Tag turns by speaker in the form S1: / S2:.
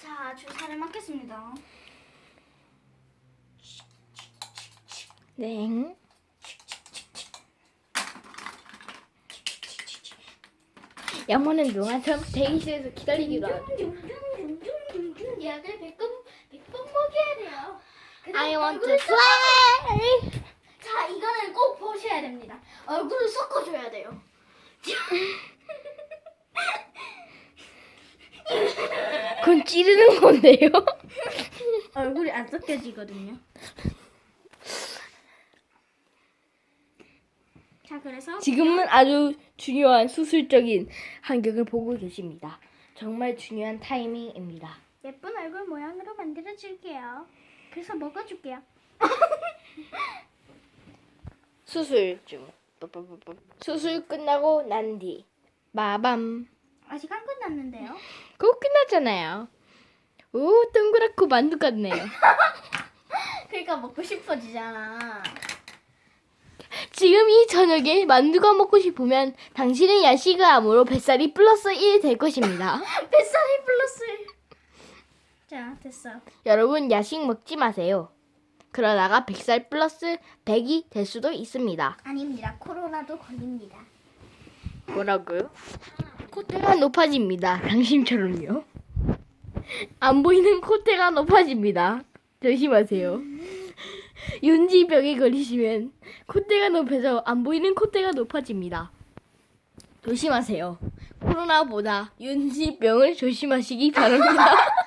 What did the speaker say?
S1: 자, 주사를 맞겠습니다.
S2: 네. 양모는 전 대기실에서 기다리기로 하고.
S1: 얘들 100번, 100번 먹여야 돼요.
S2: I want to
S1: 얼굴을
S2: fly.
S1: 자, 이거는 꼭 보셔야 됩니다. 얼굴을 섞어줘야 돼요.
S2: 그건 찌르는 건데요.
S1: 얼굴이 안 섞여지거든요. 자, 그래서
S2: 지금은 아주 중요한 수술적인 환경을 보고 계십니다. 정말 중요한 타이밍입니다.
S1: 예쁜 얼굴 모양으로 만들어 줄게요. 그래서 먹어 줄게요.
S2: 수술 중. 수술 끝나고 난 뒤. 마밤.
S1: 아직 안 끝났는데요.
S2: 그거 끝났잖아요. 오, 동그랗고 만두 같네요.
S1: 그러니까 먹고 싶어지잖아.
S2: 지금 이 저녁에 만두가 먹고 싶으면 당신의 야식암으로 뱃살이 플러스 1될 것입니다.
S1: 뱃살이 플러스. 자, 됐어.
S2: 여러분 야식 먹지 마세요. 그러다가 뱃살 플러스 100이 될 수도 있습니다.
S1: 아닙니다. 코로나도 걸립니다.
S2: 뭐라고요? 콧대가 높아집니다. 당신처럼요. 안 보이는 콧대가 높아집니다. 조심하세요. 윤지병에 걸리시면 콧대가 높아져 안 보이는 콧대가 높아집니다. 조심하세요. 코로나보다 윤지병을 조심하시기 바랍니다.